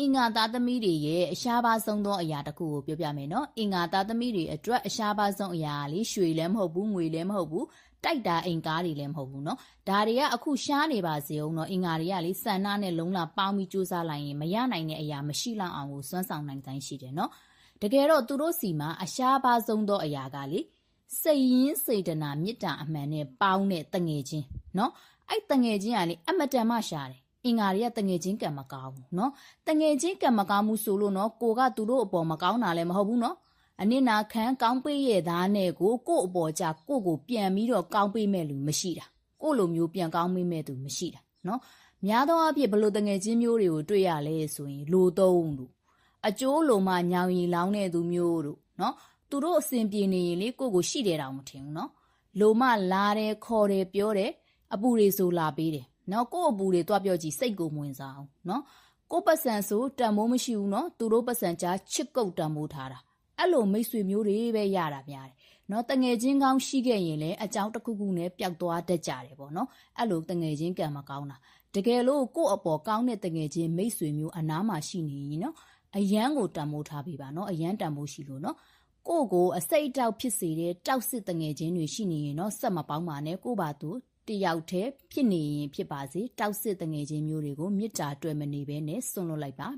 အင်္ဂါသားသမီးတွေရဲ့အရှားပါဆုံးသောအရာတစ်ခုကိုပြောပြမယ်နော်အင်္ဂါသားသမီးတွေအတွက်အရှားပါဆုံးအရာကလေရွှေလည်းမဟုတ်ဘူးငွေလည်းမဟုတ်ဘူးတိုက်တာအင်္ဂါတွေလည်းမဟုတ်ဘူးနော်ဒါတွေကအခုရှားနေပါစေအောင်နော်အင်္ဂါတွေကလေစန္ဒနဲ့လုံးလာပေါင်းပြီးစူးစမ်းလိုက်ရင်မရနိုင်တဲ့အရာမရှိလောက်အောင်ကိုစွမ်းဆောင်နိုင်တိုင်းရှိတယ်နော်တကယ်တော့သူတို့စီမှာအရှားပါဆုံးသောအရာကလေစိတ်ရင်းစေတနာမေတ္တာအမှန်နဲ့ပေါင်းတဲ့တငယ်ချင်းနော်အဲ့တငယ်ချင်းကလေအမတန်မှရှားတယ် အင်္ဂါတွေကတငယ်ချင်းကံမကောင်းဘူးနော်တငယ်ချင်းကံမကောင်းမှုဆိုလို့နော်ကိုကသူတို့အပေါ်မကောင်းတာလည်းမဟုတ်ဘူးနော်အနစ်နာခံကောင်းပေးရဲ့သားနဲ့ကိုကို့အပေါ်ကြကို့ကိုပြန်ပြီးတော့ကောင်းပေးမဲ့လူမရှိတာကို့လိုမျိုးပြန်ကောင်းပေးမဲ့သူမရှိတာနော်များသောအားဖြင့်ဘလို့တငယ်ချင်းမျိုးတွေကိုတွေ့ရလဲဆိုရင်လိုသုံးလို့အကျိုးလိုမှညောင်ရီလောင်းတဲ့သူမျိုးတို့နော်သူတို့အစဉ်ပြေနေရင်လေကို့ကိုရှိတယ်တောင်မထင်ဘူးနော်လိုမှလာတယ်ခေါ်တယ်ပြောတယ်အပူတွေဆိုလာပေးတယ် နော်ကို့အပူတွေတွားပြောကြည့်စိတ်ကိုမဝင်စားအောင်နော်ကို့ပတ်စံဆိုတန်မိုးမရှိဘူးနော်သူတို့ပတ်စံကြားချစ်ကုတ်တန်မိုးထားတာအဲ့လိုမိတ်ဆွေမျိုးတွေပဲရတာများတယ်နော်တငယ်ချင်းကောင်းရှိခဲ့ရင်လည်းအကြောင်းတစ်ခုခုနဲ့ပျောက်သွားတတ်ကြတယ်ပေါ့နော်အဲ့လိုတငယ်ချင်းကံမကောင်းတာတကယ်လို့ကို့အပေါ်ကောင်းတဲ့တငယ်ချင်းမိတ်ဆွေမျိုးအနားမှာရှိနေရင်နော်အယမ်းကိုတန်မိုးထားပြီပါနော်အယမ်းတန်မိုးရှိလို့နော်ကိုကိုအစိတ်တောက်ဖြစ်စေတဲ့တောက်စစ်တငယ်ချင်းတွေရှိနေရင်တော့ဆက်မပေါင်းပါနဲ့ကိုပါသူ တယောက်တည်းဖြစ်နေရင်ဖြစ်ပါစေတောက်စစ်တငယ်ချင်းမျိုးတွေကိုမေတ္တာတွေ့မနေဘဲနဲ့ဆွန့်လွတ်လိုက်ပါ